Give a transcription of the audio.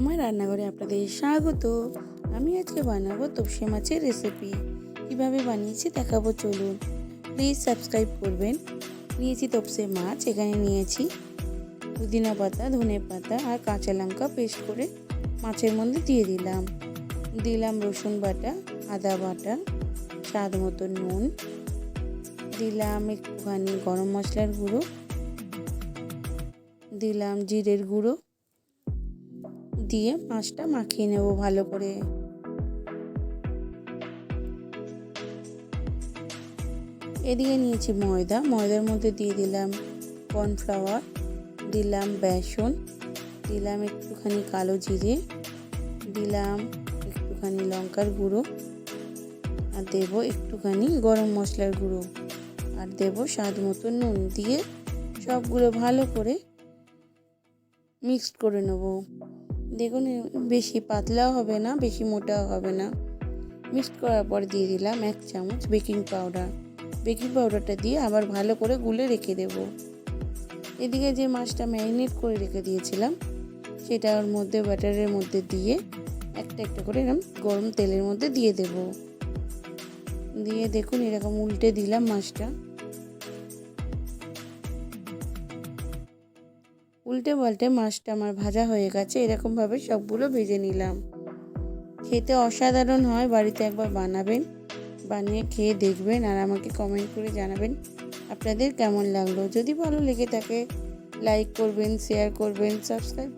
আমার রান্নাঘরে আপনাদের স্বাগত। আমি আজকে বানাবো তপসে মাছের রেসিপি কীভাবে বানিয়েছি দেখাবো, চলুন। প্লিজ সাবস্ক্রাইব করবেন। নিয়েছি তপসে মাছ, এখানে নিয়েছি পুদিনা পাতা, ধনে পাতা আর কাঁচা লঙ্কা পেস্ট করে মাছের মধ্যে দিয়ে দিলাম। দিলাম রসুন বাটা, আদা বাটা, স্বাদ মতো নুন। দিলাম একটুখানি গরম মশলার গুঁড়ো। দিলাম জিরের গুঁড়ো। দিয়ে মাছটা মাখিয়ে নেব ভালো করে। এদিকে নিয়েছি ময়দা। ময়দার মধ্যে দিয়ে দিলাম কর্নফ্লাওয়ার, দিলাম বেসন, দিলাম একটুখানি কালো জিরে, দিলাম একটুখানি লঙ্কার গুঁড়ো আর দেবো একটুখানি গরম মশলার গুঁড়ো আর দেবো স্বাদ মতো নুন দিয়ে সবগুলো ভালো করে মিক্সড করে নেব। দেখুন বেশি পাতলাও হবে না, বেশি মোটাও হবে না। মিক্সড করার পর দিয়ে দিলাম এক চামচ বেকিং পাউডার বেকিং পাউডারটা দিয়ে আবার ভালো করে গুলে রেখে দেব। এদিকে যে মাছটা ম্যারিনেট করে রেখে দিয়েছিলাম, সেটা ওর মধ্যে ব্যাটারের মধ্যে দিয়ে একটা একটা করে এরকম গরম তেলের মধ্যে দিয়ে দেব। দিয়ে দেখুন এরকম উল্টে দিলাম মাছটা। উল্টে পাল্টে মাছটা আমার ভাজা হয়ে গেছে, এরকমভাবে সবগুলো ভেজে নিলাম। খেতে অসাধারণ হয়, বাড়িতে একবার বানাবেন, বানিয়ে খেয়ে দেখবেন আর আমাকে কমেন্ট করে জানাবেন আপনাদের কেমন লাগল। যদি ভালো লেগে থাকে লাইক করবেন শেয়ার করবেন সাবস্ক্রাইব